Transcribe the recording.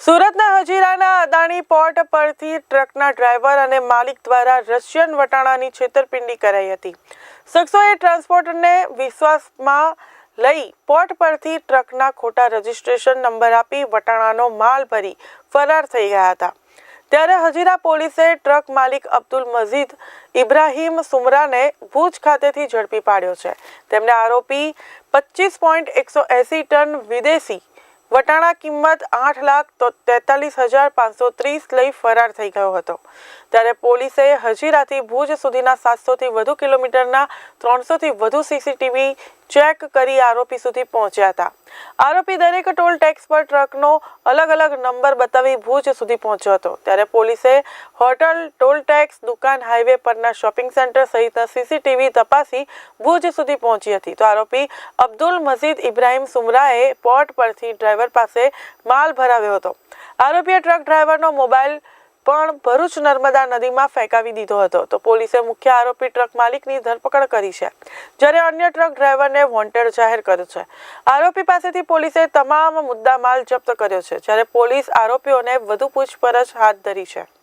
સુરતના હજીરાના અદાણી પોર્ટ પરથી ટ્રકના ડ્રાઈવર અને માલિક દ્વારા રશિયન વટાણાની છેતરપિંડી કરાઈ હતી. શખ્સોએ ટ્રાન્સપોર્ટરને વિશ્વાસમાં લઈ પોર્ટ પરથી ટ્રકના ખોટા રજિસ્ટ્રેશન નંબર આપી વટાણાનો માલ ભરી ફરાર થઈ ગયા હતા. ત્યારે હજીરા પોલીસે ટ્રક માલિક અબ્દુલ મજીદ ઇબ્રાહીમ સુમરાને ભુજ ખાતેથી ઝડપી પાડ્યો છે. તેમણે આરોપી પચીસ પોઈન્ટ એકસો એંસી ટન વિદેશી વટાણા કિંમત આઠ લાખ તો તેતાલીસ હજાર પાંચસો ત્રીસ લઈ ફરાર થઈ ગયો હતો. ત્યારે પોલીસે હજીરાથી ભુજ સુધીના સાતસોથી વધુ કિલોમીટરના ત્રણસોથી વધુ સીસીટીવી ચેક કરી આરોપી સુધી પહોંચ્યા હતા. આરોપી દરેક ટોલ ટેક્સ પર ટ્રકનો અલગ અલગ નંબર બતાવી ભુજ સુધી પહોંચ્યો હતો. ત્યારે પોલીસે હોટલ, ટોલ ટેક્સ, દુકાન, હાઈવે પરના શોપિંગ સેન્ટર સહિતના સીસીટીવી તપાસી ભુજ સુધી પહોંચી હતી. તો આરોપી અબ્દુલ મજીદ ઇબ્રાહીમ સુમરાએ પોર્ટ પરથી ડ્રાઈવર પાસે માલ ભરાવ્યો હતો. આરોપીએ ટ્રક ડ્રાઈવરનો મોબાઈલ પણ ભરૂચ નર્મદા નદીમાં ફેંકાવી દીધો હતો. તો પોલીસે મુખ્ય આરોપી ટ્રક માલિકની ધરપકડ કરી છે. જ્યારે અન્ય ટ્રક ડ્રાઈવરને વોન્ટેડ જાહેર કર્યો છે. આરોપી પાસેથી પોલીસે તમામ મુદ્દા માલ જપ્ત કર્યો છે. જ્યારે પોલીસ આરોપીઓને વધુ પૂછપરછ હાથ ધરી છે.